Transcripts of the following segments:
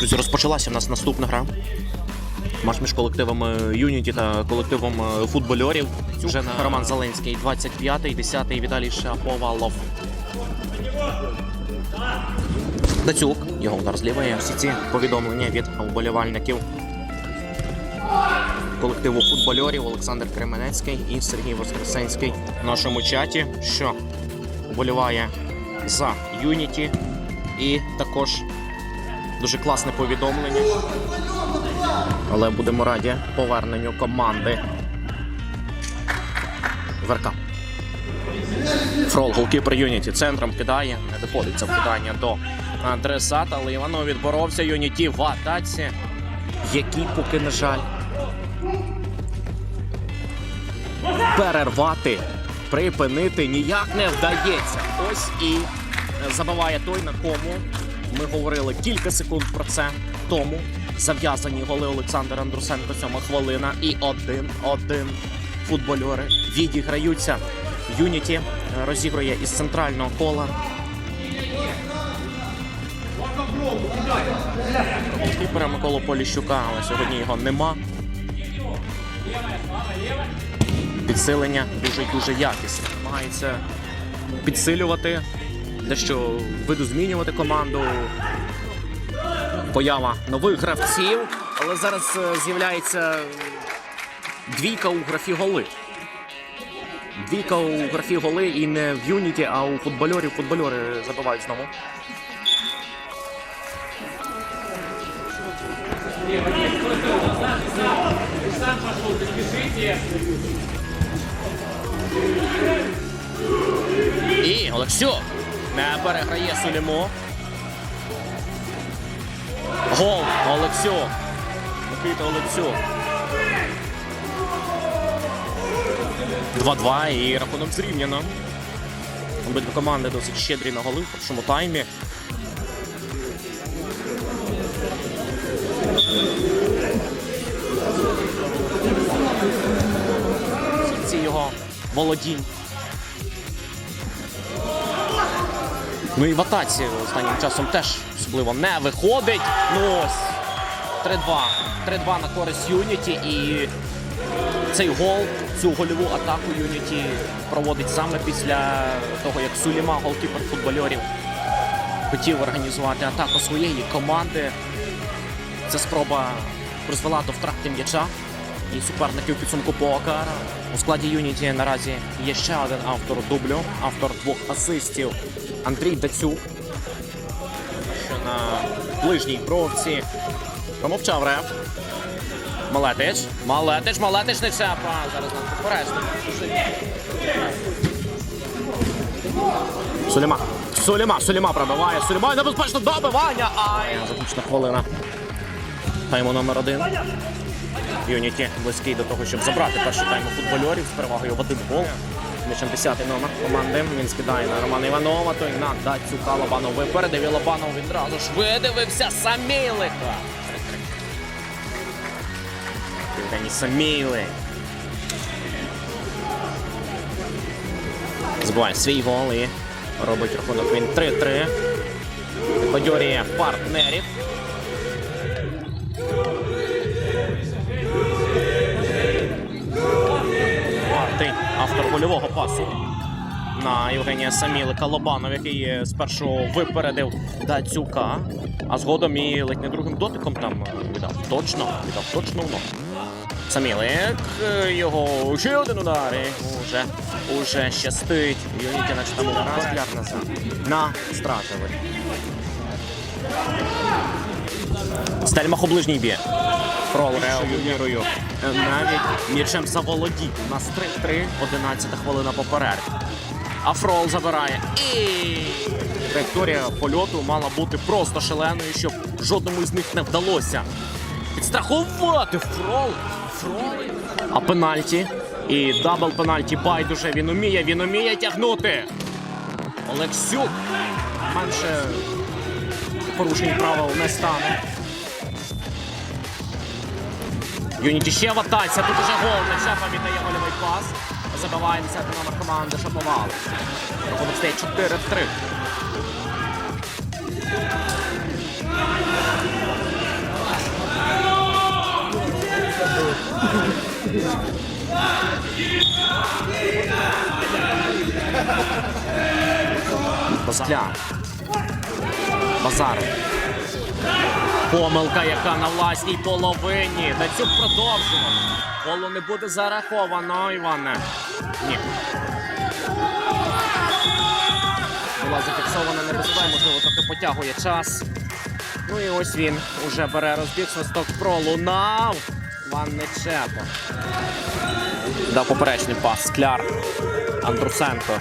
Друзі, розпочалася в нас наступна гра. Матч між колективами Юніті та колективом е, футбольорів. Вже на Роман Зеленський, 25-й, 10-й Віталій Шаповалов. Дацюк, його удар з лівої. Всі ці повідомлення від вболівальників колективу футбольорів Олександр Кременецький і Сергій Воскресенський в нашому чаті, що вболіває за Юніті. І також дуже класне повідомлення. Але будемо раді поверненню команди ВРК. Фрол, голкіпер Юніті центром кидає, не доходить це вкидання до адресата, але Іванов відборовся. Юніті в атаці, який поки, на жаль, перервати, припинити ніяк не вдається. Ось і забиває той, на кому ми говорили кілька секунд про це тому. Зав'язані голи Олександр Андрусенко, сьома хвилина. І один-один футбольори відіграються. Юніті розігрує із центрального кола. Кіпера Миколу Поліщука, але сьогодні його нема. Підсилення дуже дуже якісне. Намагається підсилювати, дещо видозмінювати команду. Поява нових гравців, але зараз е, з'являється двійка у графі голи. Двійка у графі голи і не в Юніті, а у футбольорів. Футбольори забивають знову. І Олексюк не переграє Сулімо. Гол Олексюк. Микита Олексюк. 2-2 і рахунок зрівняно. Обидві команди досить щедрі на голи в першому таймі. Ці його володінь. Ну і в останнім часом теж особливо не виходить. Ну ось 3-2. 3-2 на користь Юніті і цей гол, цю гольову атаку Юніті проводить саме після того, як Суліма, голкіпер футбольорів, хотів організувати атаку своєї команди. Ця спроба призвела до втрати м'яча. І суперники в підсумку покара. У складі Юніті наразі є ще один автор дублю, автор двох асистів Андрій Дацюк. Що на ближній бровці промовчав реф. Малетич. Малетич, Малетич не цепа. Зараз нам попережно. Суліма. Суліма, Суліма пробиває. Суліма небезпечно добивання. Ай, заключна хвилина. Тайму номер один. Юніті близький до того, щоб забрати перший тайм у футбольорів з перевагою в один гол. Мічем 10 номер команди. Він скидає на Романа Іванова. Той на Дацюка Лобанов випередив. І Лобанов відразу ж видивився Самілика. Євгеній Самілик. Збиває свій гол і робить рахунок він 3-3. Бадьоріє партнерів. Автор гольового пасу на Євгенія Самілика Лобанов, який спершу випередив Дацюка, а згодом і ледь не другим дотиком там е, віддав. Точно, віддав точно в ногу. Самілик, е, його ще один удар. і Уже, уже щастить. Юніті наче там назад. На стражевий. Стельмах у ближній б'є. Реагує вірою. Навіть м'ячем заволодів. У нас 3-3, 11 хвилина по перерві. А Фрол забирає. І траєкторія польоту мала бути просто шаленою, щоб жодному із них не вдалося підстрахувати Фрол. Фрол. А пенальті. І дабл пенальті байдуже. Він уміє, він уміє тягнути. Олексюк. Менше порушень правил не стане. Юніті ще в атаці, Тут уже гол. Нечепа віддає гольовий пас. Забиває 10-й номер команди Шаповал. Рахунок стає 4-3. Позгляд. Базаров. Помилка, яка на власній половині. Дацюк продовжував. Голу не буде зараховано, Іване. Ні. Була зафіксована небезпека, можливо, трохи потягує час. Ну і ось він уже бере розбіг, свисток пролунав. Ван Нечепо. Дав поперечний пас. Скляр. Андрусенко.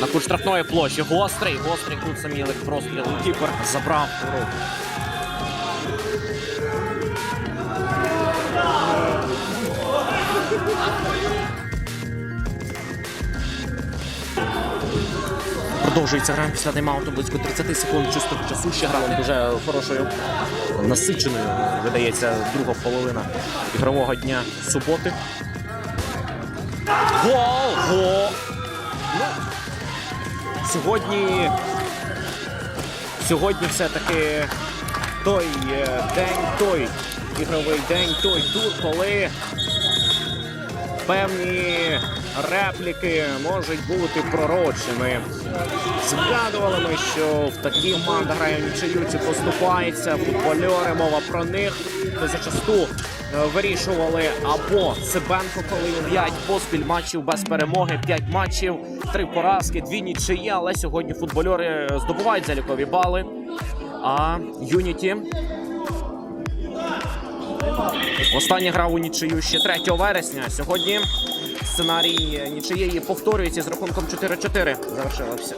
На кут штрафної площі. Гострий. Гострий тут самі простріл. Кіпер забрав руку. Продовжується гра після тайм-ауту близько 30 секунд чистого часу. Ще грали дуже хорошою, насиченою, видається, друга половина ігрового дня суботи. Гол! Гол! Ну, сьогодні. Сьогодні все-таки той е, день, той ігровий день, той тур, коли певні репліки можуть бути пророчими. Згадували ми, що в такі команди грає поступається футбольори, мова про них. То зачасту вирішували або Цибенко, коли він 5 поспіль матчів без перемоги, 5 матчів, 3 поразки, 2 нічиї, але сьогодні футбольори здобувають залікові бали. А Юніті Остання гра у нічию ще 3 вересня. Сьогодні сценарій нічиєї повторюється з рахунком 4-4. Завершилося.